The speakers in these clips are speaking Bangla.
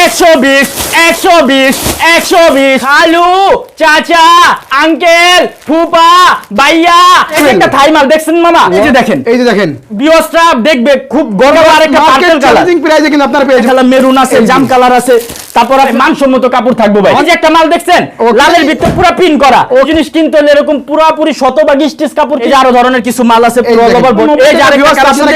একশো বিশ একশো বিশ একশো বিশ খালু চাচা আঙ্কেল ফুপা একটা থাই মাল দেখছেন মামা? এই যে দেখেন এই যে দেখেন। দেখবে খুব আর একটা চ্যালেঞ্জিং প্রাইসে কিন্তু আপনারা পেয়ে মেরুন আছে জাম কালার আছে তারপর মানসম্মত কাপড় থাকবে ভাই। এই যে একটা মাল দেখছেন? লালের ভিতরে পুরো পিন করা। জিনিস কিনতে হলে এরকম পুরোপুরি শতভাগ স্টিচ কাপড় এই আরও ধরনের কিছু মাল আছে পুরো এই যে আপনারা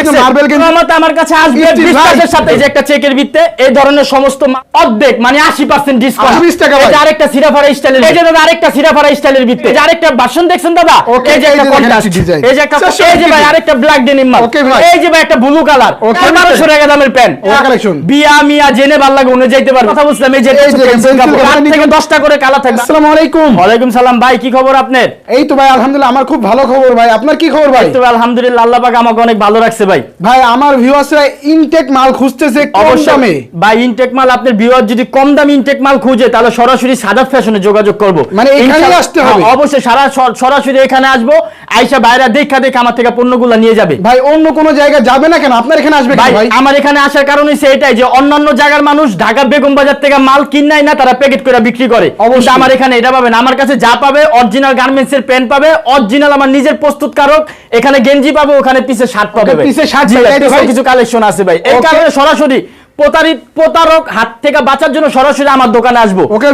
কিন্তু আমার আমার কাছে আসবে Stitch 20 ভাই। টাকার সাথে এই যে একটা চেকের ভিত্তে এই ধরনের সমস্ত অর্ধেক মানে 80% ডিসকাউন্ট 20 টাকা আরেকটা সিরাফারা স্টাইলের এই যে দাদা আরেকটা সিরাফারা স্টাইলের ভিত্তে যে আরেকটা বাসন দেখছেন দাদা? এই যে একটা কন্ট্রাস্ট এই যে একটা এই যে ভাই আরেকটা ব্ল্যাক ডেনিম মাল। এই যে ভাই একটা ব্লু কালার Okay, 1200 টাকা দামের প্যান্ট collection। বিয়া মিয়া জেনে ভালো লাগে উনি যাইতে পারবে। কথা বুঝলাম এই যে এই যে pencil কাপড়। থেকে 10টা করে কালার থাকবে? আসসালামু আলাইকুম। ওয়ালাইকুম সালাম ভাই কি খবর আপনার? এই তো ভাই আলহামদুলিল্লাহ আমার খুব ভালো খবর ভাই। আপনার কি খবর ভাই? তো আলহামদুলিল্লাহ আল্লাহ পাক আমাকে অনেক ভালো রাখছে ভাই। ভাই আমার ভিউয়ার্সরা ইনটেক মাল খুঁজতেছে কম দামে। ভাই ইনটেক মাল আপনার ভিউয়ার যদি কম দামি ইনটেক মাল খুঁজে তাহলে সরাসরি সাদাত ফ্যাশনে যোগাযোগ করব। মানে ইনশাআল্লাহ- আসতে হবে? হ্যাঁ, অবশ্যই সারা সরাসরি এখানে আসব আইসা বাইরে দেখা দেখা আমার থেকে পণ্যগুলো নিয়ে যাবে। ভাই অন্য কোনো জায়গায় যাবে না কেন? আপনার এখানে আসবে ভাই আমার এখানে আসার কারণ হচ্ছে এটাই যে অন্যান্য জায়গার মানুষ ঢাকা বেগম বাজার থেকে মাল কিনাই না তারা প্যাকেট করে বিক্রি করে। অবশ্যই। আমার এখানে এটা পাবেন আমার কাছে যা পাবে অরিজিনাল গার্মেন্টস এর প্যান্ট পাবে অরিজিনাল আমার নিজের প্রস্তুতকারক এখানে গেঞ্জি পাবে ওখানে পিছে শার্ট পাবে। পিছে পিছেও ভাই? কিছু কালেকশন আছে ভাই। এই কারণে সরাসরি প্রতারিত প্রতারক হাত থেকে বাঁচার জন্য সরাসরি আমার দোকানে আসব ওকে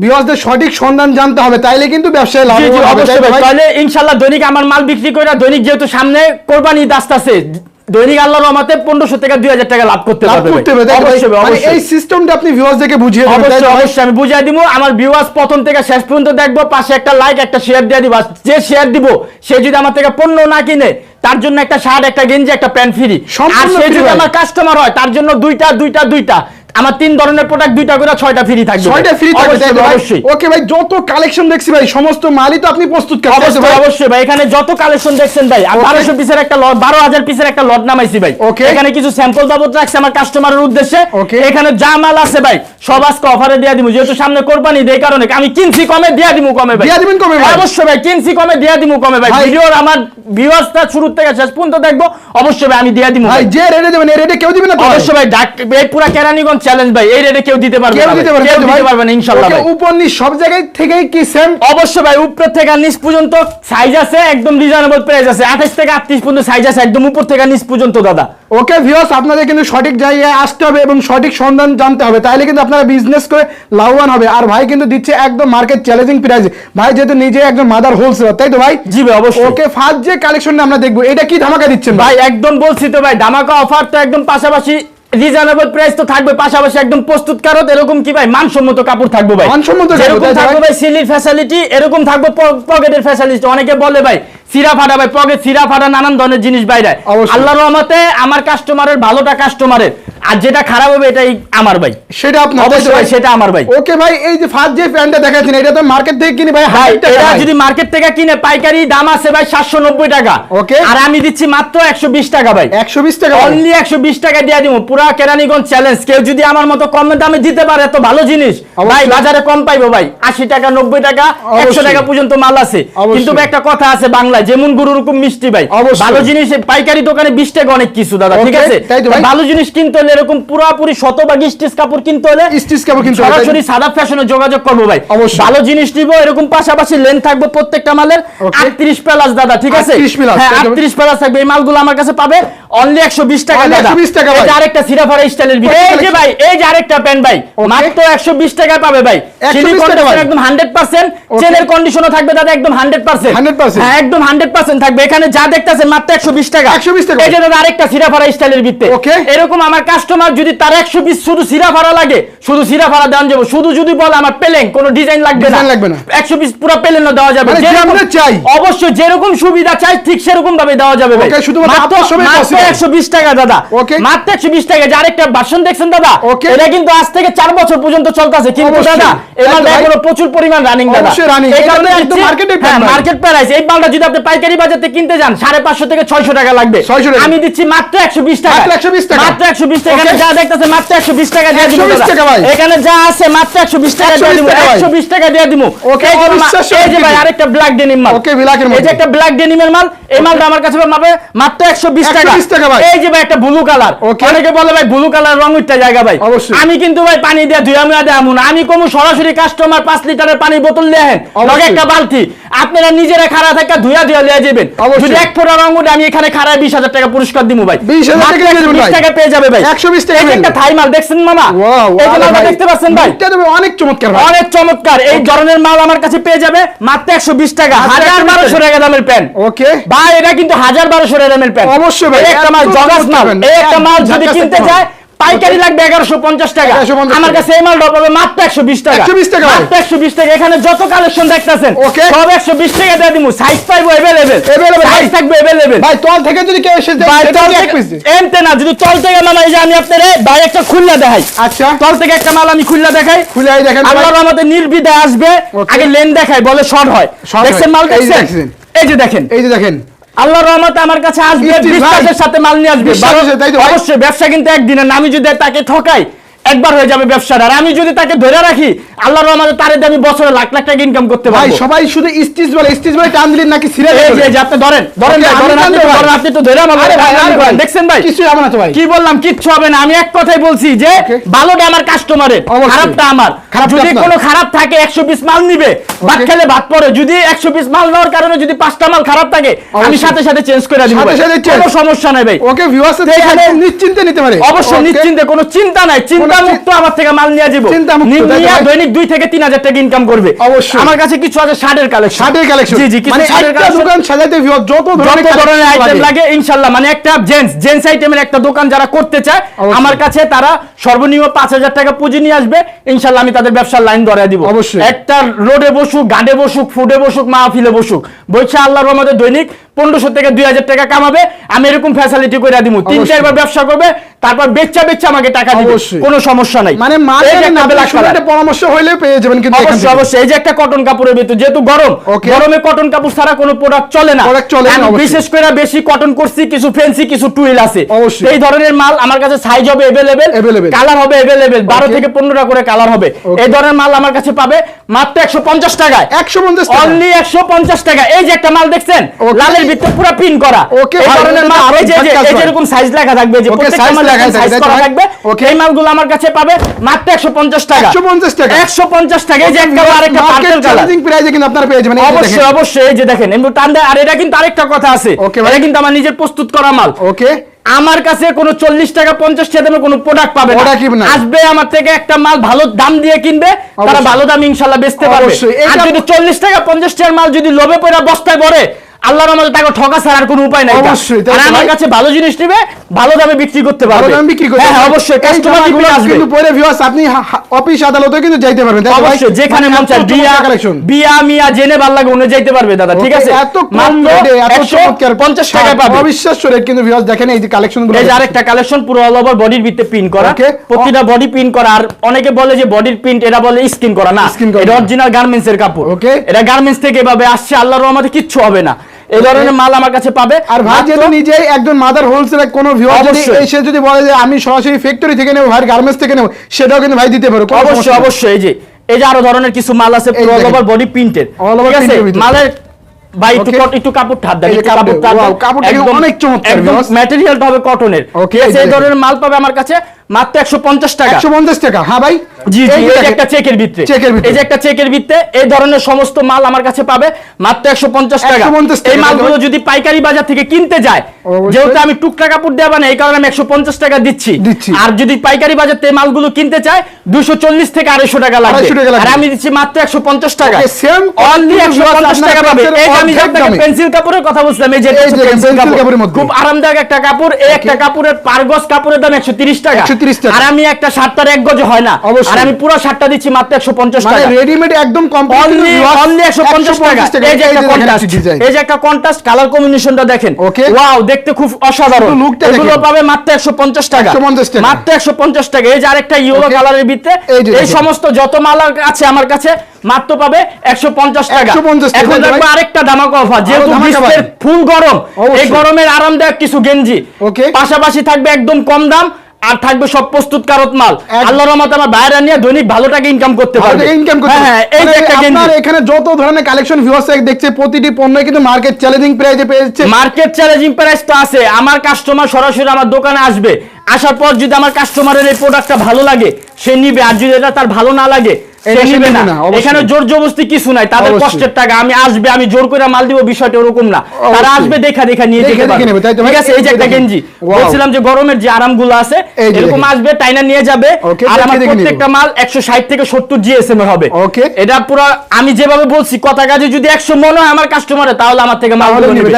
ভিউয়ার্সদের সঠিক সন্ধান জানতে হবে তাইলে কিন্তু ব্যবসায় লাভ হবে? তাহলে ইনশাল্লাহ দৈনিক আমার মাল বিক্রি করে দৈনিক যেহেতু সামনে কোরবানি দাস্তাছে দৈনিক আল্লাহর রহমতে পনেরোশো থেকে দুই হাজার টাকা লাভ করতে পারবে মানে এই সিস্টেমটা আপনি ভিউয়ার্সদেরকে বুঝিয়ে দেবেন অবশ্যই অবশ্যই আমি বুঝিয়ে দিব আমার ভিউয়ার্স প্রথম থেকে শেষ পর্যন্ত দেখব পাশে একটা লাইক একটা শেয়ার দিয়ে দিব যে শেয়ার দিব সে যদি আমার থেকে পণ্য না কিনে তার জন্য একটা শার্ট একটা গেঞ্জি একটা প্যান্ট ফ্রি আর সে যদি আমার কাস্টমার হয় তার জন্য দুইটা দুইটা দুইটা। আমার তিন ধরনের প্রোডাক্ট দুইটা করে ছয়টা ফ্রি থাকবে ছয়টা ফ্রি থাকবে অবশ্যই ওকে ভাই? যত কালেকশন দেখছি ভাই সমস্ত মালই তো আপনি প্রস্তুত করেন অবশ্যই ভাই? অবশ্যই ভাই এখানে যত কালেকশন দেখছেন ভাই Okay. বারোশো পিসের একটা লট বারো হাজার পিসের একটা লট নামাইছি ভাই। ওকে এখানে কিছু স্যাম্পল বাবদ রাখছি আমার কাস্টমারের উদ্দেশ্যে। ওকে এখানে যা মাল আছে ভাই সব আজকে অফারে দিয়ে দিব যেহেতু সামনে কোরবানি কারণে। আমি কিনছি কমে দিয়ে কমে ভাই। দিয়া দিবেন কমে ভাই? অবশ্যই ভাই কিনছি কমে দিয়ে দিব কমে ভাই। ভাই। ভিডিওর আমার ভিউয়ার্সটা শুরু থেকে শেষ পর্যন্ত দেখব অবশ্যই ভাই আমি দিয়ে দিব ভাই যে রেটে দেবেন এই রেটে কেউ দিবে না অবশ্যই ভাই ডাক এই পুরা কেরানীগঞ্জ চ্যালেঞ্জ ভাই এই রেটে কেউ দিতে পারবে কেউ দিতে পারবে না দিতে পারবে না ইনশাআল্লাহ ভাই। উপর নিচ সব জায়গায় থেকেই কি সেম অবশ্যই ভাই উপর থেকে নিচ পর্যন্ত সাইজ আছে একদম রিজনেবল প্রাইস আছে। আঠাশ থেকে পর্যন্ত সাইজ আছে একদম উপর থেকে নিচ পর্যন্ত দাদা। ওকে ভিউয়ার্স আপনাদের কিন্তু সঠিক জায়গায় আসতে হবে এবং সঠিক সন্ধান জানতে হবে। তাহলে কিন্তু আপনারা বিজনেস করে লাভবান হবে। আর ভাই কিন্তু দিচ্ছে একদম মার্কেট চ্যালেঞ্জিং প্রাইসে ভাই যেহেতু নিজে একজন মাদার হোলসেলার তাই তো ভাই? জি ভাই অবশ্যই। ওকে ফার্স্ট যে কালেকশনটা আমরা দেখব এটা কি ধামাকা দিচ্ছেন ভাই? একদম বলছি তো ভাই ধামাকা অফার তো একদম পাশাপাশি রিজনেবল প্রাইস তো থাকবে পাশাপাশি একদম প্রস্তুতকারক এরকম কি ভাই মানসম্মত কাপড় থাকবে ভাই। মানসম্মত তো থাকবে ভাই? সিলির ফ্যাসিলিটি এরকম থাকবে পকেটের ফ্যাসিলিটি অনেকে বলে ভাই সিরা ফাটা ভাই পকেট সিরা ফাটা নানান ধরনের জিনিস বাইরে। আল্লাহর রহমতে আমার কাস্টমারের ভালোটা কাস্টমারের আর যেটা খারাপ হবে এটাই আমার ভাই। সেটা আপনার অবশ্যই ভাই, সেটা আমার ভাই। ওকে ভাই এই যে ফার্স্ট যে প্যান্টটা দেখাচ্ছেন এটা তো মার্কেট থেকে কিনে ভাই ভাই এটা যদি মার্কেট থেকে কিনে পাইকারি দাম আছে ভাই সাতশো নব্বই টাকা। Okay. আর আমি দিচ্ছি মাত্র একশো বিশ টাকা ভাই। একশো বিশ টাকা অনলি একশো বিশ টাকা দিয়ে দিব। পুরা কেরানীগঞ্জ চ্যালেঞ্জ কেউ যদি আমার মতো কম দামে দিতে পারে এত ভালো জিনিস। ভাই বাজারে কম পাইবো ভাই। আশি টাকা নব্বই টাকা একশো অবশ্যই। টাকা পর্যন্ত মাল আছে। কিন্তু একটা কথা আছে বাংলায়। যেমন গুরু রকম মিষ্টি ভাই। ভালো জিনিস পাইকারি দোকানে বিশ টাকা অনেক কিছু দাদা ঠিক আছে। ভালো জিনিস কিনতে হলে এরকম পুরাপুরি শতভাগ স্টিচ কাপড় কিনতে হলে স্টিচ কাপড় কিনতে হবে, সরাসরি সাদা ফ্যাশনে যোগাযোগ করব ভাই। অবশ্যই। ভালো জিনিস নিব এরকম পাশাপাশি লেন থাকবে প্রত্যেকটা মালের। Okay. আটত্রিশ প্লাস দাদা ঠিক আছে? 38 plus, হ্যাঁ তাই তো? আটত্রিশ প্লাস থাকবে। এই মালগুলো আমার কাছে পাবে অনলি একশো বিশ টাকা দাদা। 120 টাকা ভাই। যে আরেকটা সিরাফারা স্টাইলের ভিতরে। এই যে ভাই এই যে আরেকটা প্যান্ট ভাই মাত্র একশো বিশ টাকায় পাবে ভাই। 120 চিনি একদম হান্ড্রেড পার্সেন্ট চেনের কন্ডিশনও থাকবে দাদা একদম হান্ড্রেড পার্সেন্ট 100% হ্যাঁ একদম হান্ড্রেড পার্সেন্ট থাকবে। এখানে যা দেখতেছেন মাত্র একশো বিশ টাকা। 120 টাকা। এই যে দাদা আরেকটা সিরাফারা স্টাইলের ভিত্তে Okay. এরকম আমার কাস্টমার যদি তার একশো পিস শুধু সিরা ভাড়া লাগে শুধু সিরা ভাড়া দেওয়া যাবে শুধু যদি বলে আমার পেলেন কোনো ডিজাইন লাগবে না লাগবে না। একশো পিস পুরো পেলেনও দেওয়া যাবে মানে চাই। অবশ্যই যেরকম সুবিধা চাই ঠিক সেরকম ভাবে দেওয়া যাবে। একশো বিশ টাকা দাদা Okay. মাত্র একশো বিশ টাকা যে আরেকটা বাসন দেখছেন দাদা Okay. এটা কিন্তু আজ থেকে চার বছর পর্যন্ত চলতেছে কিন্তু দাদা ভাই। এখনও প্রচুর পরিমাণ রানিং দাদা। এই কারণে market rate হ্যাঁ। এই মালটা যদি আপনি পাইকারি বাজারে কিনতে যান সাড়ে পাঁচশো থেকে ছয়শো টাকা লাগবে 600 টাকা। আমি দিচ্ছি মাত্র একশো বিশ টাকা একশো বিশ টাকা। মাত্র একশো বিশ টাকা এখানে যা দেখতেছে মাত্র একশো বিশ টাকা দিয়ে দিব 120 টাকা ভাই। এখানে যা আছে মাত্র একশো বিশ টাকা দিয়ে দিব। টাকা ভাই। একশো বিশ টাকা দিয়ে দিব। Okay, এই যে মা- অবিশ্বাস্য এই যে ভাই আরেকটা ব্ল্যাক ডেনিম মাল। Okay, black এর এই যে একটা ব্ল্যাক ডেনিমের মাল এই মালটা আমার কাছে পাবে মাত্র একশো বিশ টাকা। 120 টাকা ভাই। এই যে ভাই একটা ব্লু কালার. অনেকে বলে ভাই ব্লু কালার রং উঠতে জায়গা ভাই। আমি কিন্তু ভাই পানি দিয়ে ধুয়া মুয়া দেয় এমন আমি কোনো সরাসরি কাস্টমার পাঁচ লিটারের পানির বোতল লগে একটা বালতি। আপনারা নিজেরা খাড়া থাকা ধুয়া ধুয়া লিয়ে যাবেন। যদি এক ফোটা রং উঠে আমি এখানে খাড়ায় বিশ হাজার টাকা পুরস্কার দিব ভাই। 20,000 টাকা মাত্র দিয়ে দেবেন 120 ভাই। টাকা পেয়ে যাবে ভাই। 120 টাকা এই যে পেয়ে একটা থাই মাল দেখছেন মামা? এই মালটা দেখতে পাচ্ছেন ভাই? অনেক চমৎকার অনেক চমৎকার। এই ধরনের মাল আমার কাছে পেয়ে যাবে মাত্র একশো বিশ টাকা। হাজার বারোশো টাকা দামের প্যান্ট। ওকে। ভাই এটা কিন্তু হাজার বারোশো টাকা দামের প্যান্ট। অবশ্যই ভাই, একটা মাল জগাস মাল। এই একটা মাল যদি কিনতে যায় পাইকারি লাগবে এগারোশো পঞ্চাশ টাকা 1150 আমার কাছে এই মালটা পাবে মাত্র একশো বিশ টাকা 120 টাকা। মাত্র একশো বিশ টাকা এখানে যত কালেকশন দেখতেছেন. সব একশো বিশ টাকা দিয়ে দিব সাইজ পাইবো Available, সাইজ। থাকবে এভেলেবেল ভাই তল থেকে যদি কেউ এসে ভাই তল? এমতে না যদি তল থেকে মামা এই যে আমি আপনার ভাই একটা খুলনা দেখাই আচ্ছা তল থেকে একটা মাল আমি খুলনা দেখাই খুলে দেখেন। আল্লাহর আমাদের নির্বিধে আসবে. আগে লেন দেখায় বলে শর্ট হয় দেখছেন। মাল দেখছেন। এই যে দেখেন এই যে দেখেন আল্লাহর রহমতে আমার কাছে আসবে। বিশ্বাসের সাথে মাল নিয়ে আসবে? অবশ্যই ব্যবসা কিন্তু একদিনের নামি যদি তাকে ঠকাই একবার হয়ে যাবে ব্যবসাটা। আর আমি যদি তাকে ধরে রাখি আল্লাহর রহমতে তারে আমি বছরে লাখ লাখ টাকা ইনকাম করতে ভাই সবাই শুধু স্টিচ বলে স্টিচ বলে টান দিলেন নাকি সিরিয়াল এই যে আপনি ধরেন ধরেন ভাই, ধরেন আপনি তো ধরেন, আপনি তো ধরে আমার ভাই। দেখছেন ভাই? কিছুই হবে না তো ভাই। কি বললাম কিচ্ছু হবে না আমি এক কথাই বলছি যে ভালোটা আমার কাস্টমারের খারাপটা আমার। যদি কোনো খারাপ থাকে একশো পিস মাল নিবে ভাত খেলে ভাত পরে যদি একশো পিস মাল নেওয়ার কারণে যদি পাঁচটা মাল খারাপ থাকে আমি সাথে সাথে চেঞ্জ করে দিব সাথে সাথে কোনো সমস্যা নাই ভাই। ওকে ভিউয়ার্স নিশ্চিন্তে নিতে পারে। অবশ্যই? নিশ্চিন্তে কোনো চিন্তা নাই। চিন্তা চি- মুক্ত আমার থেকে মাল নিয়ে যাব। চিন্তামুক্ত, তাই দৈনিক দুই থেকে তিন হাজার টাকা ইনকাম করবে। অবশ্যই। আমার কাছে কিছু আছে শার্টের কালেকশন শার্টের কালেকশন জি জি কিছু মানে শার্টের কালেকশন দোকান সাজাতে ভিউয়ার্স যত যত ধরনের ধরনের আইটেম লাগে। লাগে মানে একটা জেন্টস জেন্টস আইটেমের একটা দোকান যারা করতে চায় আমার কাছে তারা সর্বনিম্ন পাঁচ হাজার টাকা পুঁজি নিয়ে আসবে। ইনশাল্লাহ আমি তাদের ব্যবসার লাইন ধরে দিব। অবশ্যই। একটা রোডে বসুক গাডে বসুক ফুডে বসুক মাহফিলে বসুক। বলছে আল্লাহর রহমতে দৈনিক পনেরোশো থেকে দুই হাজার টাকা কামাবে আমি এরকম ফ্যাসিলিটি করে দিব তিন চারবার ব্যবসা করবে তারপর বেচা বেচা আমাকে টাকা দিবে। কোনো সমস্যা নাই। মানে পরামর্শ হইলে পেয়ে যাবেন কিন্তু অবশ্যই অবশ্যই। এই যে একটা কটন কাপড়ের ভিতর যেহেতু গরম গরমে কটন কাপড় ছাড়া কোনো প্রোডাক্ট চলে না। বিশেষ করে বেশি কটন করছি কিছু ফেন্সি কিছু টুইল আছে। এই ধরনের মাল আমার কাছে সাইজ হবে এভেলেবেল। কালার হবে এভেলেবেল বারো. থেকে পনেরোটা করে কালার হবে। এই ধরনের মাল আমার কাছে পাবে মাত্র একশো পঞ্চাশ টাকায়। 150 টাকা। অনলি একশো পঞ্চাশ টাকা এই যে একটা মাল দেখছেন Okay. ভিতরে পুরো পিন করা। Okay, এই যে- এই যেরকম সাইজ লেখা থাকবে যে প্রত্যেকটা মাল সাইজ করা থাকবে. এই মালগুলো আমার কাছে পাবে মাত্র একশো পঞ্চাশ টাকা। 150 টাকা। একশো পঞ্চাশ টাকা এই যে একটা আরেকটা প্রাইসে কিন্তু আপনারা পেয়ে যাবেন অবশ্যই অবশ্যই এই যে দেখেন এমনি টান দেয় আর এটা কিন্তু আরেকটা কথা আছে। এটা কিন্তু আমার নিজের প্রস্তুত করা মাল। ওকে। আমার কাছে কোনো চল্লিশ টাকা পঞ্চাশ টাকা দামে কোনো প্রোডাক্ট পাবে না। আসবে আমার থেকে একটা মাল ভালো দাম দিয়ে কিনবে তারা ভালো দাম ইনশাল্লাহ বেচতে পারবে। অবশ্যই। আর যদি চল্লিশ টাকা পঞ্চাশ টাকার মাল যদি লোভে পড়ে বস্তায় পড়ে আল্লাহর আমাদের তাকে ঠকা ছাড়া আর কোনো উপায় নাই। অবশ্যই, আর আমার কাছে ভালো জিনিস নেবে ভালো দামে বিক্রি করতে পারবে। ভালো দামে বিক্রি করতে হ্যাঁ হ্যাঁ, অবশ্যই কাস্টমার আসবে। কিন্তু পরে ভিউয়ার্স আপনি অফিস আদালতে কিন্তু যাইতে পারবেন? অবশ্যই যেখানে মানে মন চায় বিয়া collection। বিয়া মিয়া জেনে ভালো লাগে উনি যাইতে পারবে দাদা ঠিক আছে? এত কম রেটে এত 150 চমৎকার। টাকা পাবে। অবিশ্বাস্য রেট কিন্তু ভিউয়ার্স দেখেন এই যে কালেকশনগুলো এই যে আরেকটা কালেকশন পুরো অল ওভার বডির ভিতরে পিন করা. প্রতিটা বডি পিন করা। আর অনেকে বলে যে বডির প্রিন্ট এটা বলে স্কিন করা। না এটা অরিজিনাল গার্মেন্টস এর কাপড়। ওকে। এটা গার্মেন্টস থেকে এভাবে আসছে আল্লাহর রহমতে কিচ্ছু হবে না। এই ধরনের মাল আমার কাছে পাবে। আর ভাই নিজেই একজন মাদার হোলসেলার কোনো ভিউয়ার যদি এসে যদি বলে যে আমি সরাসরি ফ্যাক্টরি থেকে নেব ভাই গার্মেন্টস থেকে নেব সেটাও কিন্তু ভাই দিতে পারো অবশ্যই অবশ্যই এই যে এই যে আরও ধরনের কিছু মাল আছে অল ওভার বডি প্রিন্টেড ঠিক আছে। মালের ভাই একটু একটু কাপড় দেন কাপড়, অনেক চমৎকার, ম্যাটেরিয়ালটা হবে কটনের ঠিক আছে? এই এই ধরনের মাল পাবে আমার কাছে। মাত্র একশো পঞ্চাশ টাকা 150 টাকা হ্যাঁ ভাই জি জি এই যে এই যে দেখেন। একটা চেকের ভিত্তে চেকের ভিতরে। এই যে একটা চেকের ভিত্তে এই ধরনের সমস্ত মাল আমার কাছে পাবে মাত্র একশো পঞ্চাশ টাকা 150 টাকা, এই মালগুলো যদি পাইকারি বাজার থেকে কিনতে যায় যেহেতু আমি টুকটা কাপড় দেওয়া না এই কারণে আমি একশো পঞ্চাশ টাকা দিচ্ছি। আর যদি পাইকারি বাজার থেকে মালগুলো কিনতে চায় দুশো চল্লিশ থেকে আড়াইশো টাকা লাগবে 250 টাকা লাগবে। আর আমি দিচ্ছি মাত্র একশো পঞ্চাশ টাকা Okay, অনলি টাকা পাবে এই আমি। পেন্সিল কাপড়ের কথা বলছিলাম এই যে। কাপড়ের মধ্যে। খুব আরামদায়ক একটা কাপড় এই একটা কাপড়ের পারগজ কাপড়ের দাম একশো তিরিশ টাকা 130 টাকা। আর আমি একটা শার্টটার এক গজ হয় না। আর আমি পুরো শার্টটা দিচ্ছি মাত্র একশো পঞ্চাশ মানে রেডিমেড একদম কমপ্লিট অনলি অনলি একশো পঞ্চাশ টাকা। এই যে একটা কন্ট্রাস্ট এই যে একটা কন্ট্রাস্ট কালার কম্বিনেশনটা দেখেন। ওয়াও দেখতে খুব অসাধারণ। এগুলো পাবে মাত্র একশো পঞ্চাশ টাকা। 150 টাকা। মাত্র একশো পঞ্চাশ টাকা। এই যে আরেকটা ইয়েলো কালারের ভিতরে এই যে এই দেখেন। সমস্ত যত মাল আছে আমার কাছে মাত্র পাবে একশো পঞ্চাশ টাকা। 150 টাকা, এখন দেখব আরেকটা ধামাকা অফার যেহেতু গ্রীষ্মের ফুল গরম। এই গরমের আরামদায়ক কিছু গেঞ্জি. পাশাপাশি থাকবে একদম কম দাম আর থাকবে সব প্রস্তুত কারত মাল। আল্লাহর রহমতে আমার বাইরে নিয়ে দৈনিক ভালো টাকা ইনকাম করতে পারবে। ইনকাম করতে হ্যাঁ হ্যাঁ এই যে একটা আপনার এখানে যত ধরনের কালেকশন ভিউয়ার্স দেখছে প্রতিটি পণ্য কিন্তু মার্কেট চ্যালেঞ্জিং প্রাইসে পেয়েছে মার্কেট চ্যালেঞ্জিং প্রাইস তো আছে। আমার কাস্টমার সরাসরি আমার দোকানে আসবে। আসার পর যদি আমার কাস্টমারের এই প্রোডাক্টটা ভালো লাগে সে নিবে। আর যদি এটা তার ভালো না লাগে এখানে জোর জবরদস্তি কিছু নাই তাদের কষ্টের টাকা আমি আসবে আমি জোর করে মাল দিব বিষয়টা ওরকম না। তারা আসবে দেখা দেখা নিয়ে যেতে? ঠিক আছে এই যে একটা গেঞ্জি। বলছিলাম যে গরমের যে আরামগুলো আছে এরকম আসবে টাইনা নিয়ে যাবে আর আমার প্রত্যেকটা মাল 160 থেকে 70 জিএসএম এর হবে. এটা পুরো আমি যেভাবে বলছি কথা কাজে যদি 100 মনে হয় আমার কাস্টমারের তাহলে আমার থেকে মাল নিবে,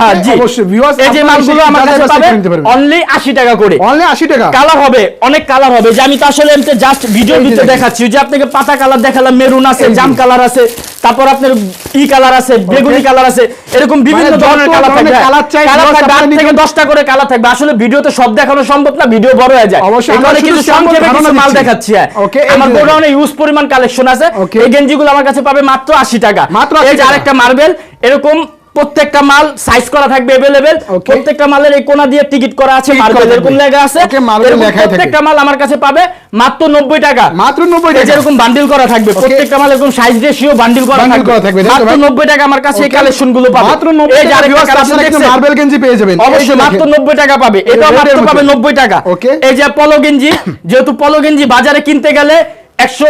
হ্যাঁ অবশ্যই। এই যে মালগুলো আমার কাছে পাবে। অনলি 80 টাকা করে। অনলি আশি টাকা? কালার হবে অনেক কালার হবে। যে আমি তো আসলে জাস্ট ভিডিও এই যে দিতে দেখেন। দেখাচ্ছি যে আপনাকে পাতা কালার দেখালাম মেরুন আছে জাম কালার আছে তারপর আপনার ই কালার আছে বেগুনি কালার আছে এরকম বিভিন্ন মানে ধরনের কালার থাকবে। চাই, কালার থেকে নিতে- দশটা করে কালার থাকবে। আসলে ভিডিওতে সব দেখানো সম্ভব না ভিডিও বড় হয়ে যায়। সংক্ষেপে কিছু মাল দেখাচ্ছি হ্যাঁ। আমার গোডাউনে ইউজ পরিমাণ কালেকশন আছে. এই গেঞ্জিগুলো আমার কাছে পাবে মাত্র আশি টাকা। মাত্র 80 এই যে আরেকটা মার্বেল এরকম প্রত্যেকটা মাল সাইজ করা থাকবে Okay. প্রত্যেকটা মালের এই কোনা দিয়ে টিকিট করা আছে এরকম থাকবে। লেখা আছে। প্রত্যেকটা মাল আমার কাছে পাবে মাত্র নব্বই টাকা। মাত্র নব্বই এই যে টাকা। এরকম বান্ডিল করা থাকবে। প্রত্যেকটা মাল এরকম সাইজ রেশিও বান্ডিল করা থাকবে। মাত্র ভাই? নব্বই টাকা আমার কাছে এই কালেকশনগুলো পাবে। মাত্র নব্বই এই যে টাকা viewers, আপনারা কিন্তু মার্বেল গেঞ্জি পেয়ে যাবেন। অবশ্যই মাত্র দেখেন। নব্বই টাকা পাবে। রেডের মাত্র পাবে নব্বই টাকা। এই যে পলো গেঞ্জি যেহেতু পলো গেঞ্জি বাজারে কিনতে গেলে একশো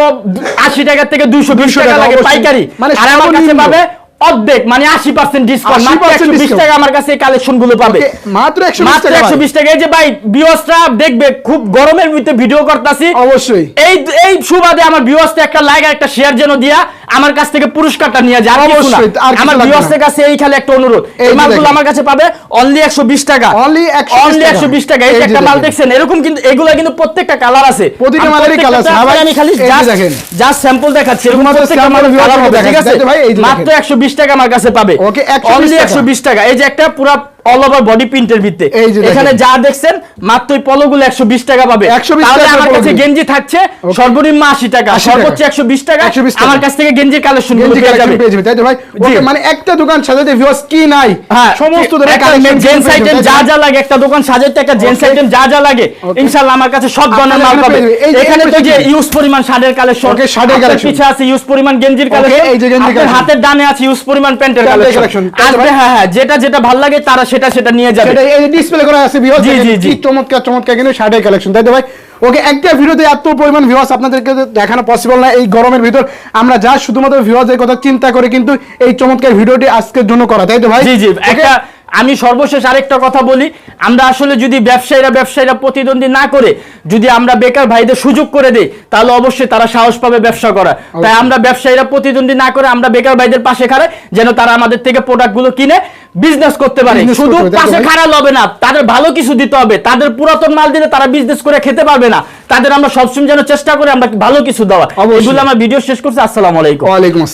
আশি টাকা থেকে দুইশো বিশ 200 টাকা টাকা, লাগে পাইকারি। মানে আর আমার কাছে পাবে অর্ধেক মানে আশি পার্সেন্ট ডিসকাউন্ট মাত্র একশো বিশ টাকা আমার কাছে কালেকশনগুলো পাবে। মাত্র একশো মাত্র একশো বিশ টাকা। এই যে ভাই বিওসটা দেখবে খুব গরমের মধ্যে ভিডিও করতেছি। অবশ্যই। এই এই সুবাদে আমার ভিউয়ার্সকে একটা লাইক আর একটা শেয়ার যেন দিয়া আমার কাছ থেকে পুরস্কারটা নিয়ে যায় কিছু না। অবশ্যই, আমার লাগবে ভিউয়ার্সের কাছে এই খালি একটা অনুরোধ এই মালগুলো আমার কাছে পাবে অনলি 120 টাকা Only 120 অনলি টাকা। 120 টাকা এই যে একটা মাল দেখছেন এরকম কিন্তু এগুলা কিন্তু প্রত্যেকটা কালার আছে প্রতিটা মালেরই colour আছে, ভাই? আমি খালি যে দেখেন। জাস্ট স্যাম্পল দেখাচ্ছি এরকম প্রত্যেকটা মালের কালার হবে ঠিক আছে ভাই? মাত্র দেখেন। 120 টাকা আমার কাছে পাবে ওকে 120 অনলি টাকা। 120 টাকা এই যে একটা পুরো অল ওভার বডি প্রিন্টের ভিত্তে এই যে দেখেন। এখানে যা দেখছেন মাত্র এই পলোগুলো 120 টাকা পাবে। তাহলে আমার কাছে গেঞ্জি থাকছে সর্বনিম্ন 80 টাকা সর্বোচ্চ 120 টাকা। 120 টাকা। আমার কাছ থেকে গেঞ্জির কালেকশন গেঞ্জি পেয়ে কালেকশন যাবে। পেয়ে যাবে তাই তো ভাই? ওকে মানে একটা দোকান সাজাতে ভিউয়ার্স কি নাই? হ্যাঁ। সমস্ত ধরনের কালেকশন জেন্টস আইটেম যা যা লাগে একটা দোকান সাজাতে একটা জেন্টস আইটেম যা যা লাগে ইনশাআল্লাহ আমার কাছে সব ধরনের মাল পাবে। এখানে তো যে ইউজ পরিমাণ শার্টের কালেকশন শার্টের collection। পিছে আছে ইউজ পরিমাণ গেঞ্জির কালেকশন এই যে আপনার collection। হাতের ডানে আছে ইউজ পরিমাণ প্যান্টের কালেকশন। আসবে হ্যাঁ হ্যাঁ যেটা যেটা ভালো লাগে তারা সেটা সেটা নিয়ে যাবে। সেটা এই ডিসপ্লে করা আছে ভিউয়ার্স জি, জি, জি। চমৎকার চমৎকার কিন্তু শার্টের কালেকশন তাই তো ভাই? ওকে একটা ভিডিওতে এত পরিমাণ ভিউয়ার্স আপনাদেরকে দেখানো পসিবল না। এই গরমের ভিতর আমরা যা শুধুমাত্র ভিউয়ার্সের কথা চিন্তা করে কিন্তু এই চমৎকার ভিডিওটি আজকের জন্য করা। তাই তো ভাই? জি জি। একটা আমি সর্বশেষ আরেকটা কথা বলি আমরা আসলে যদি ব্যবসায়ীরা ব্যবসায়ীরা প্রতিদ্বন্দ্বী না করে যদি আমরা বেকার ভাইদের সুযোগ করে দেই তাহলে অবশ্যই তারা সাহস পাবে ব্যবসা করা তাই আমরা ব্যবসায়ীরা প্রতিদ্বন্দ্বী না করে আমরা বেকার ভাইদের পাশে খাড়াই যেন তারা আমাদের থেকে প্রোডাক্টগুলো কিনে বিজনেস করতে পারে। শুধু পাশে? খারাপ হবে না তাদের ভালো কিছু দিতে হবে তাদের পুরাতন মাল দিলে তারা বিজনেস করে খেতে পারবে না। তাদের আমরা সবসময় যেন চেষ্টা করে আমরা ভালো কিছু দেওয়া। এগুলো আমার ভিডিও শেষ করছি আসসালামু আলাইকুম। ওয়ালাইকুম আসসালাম।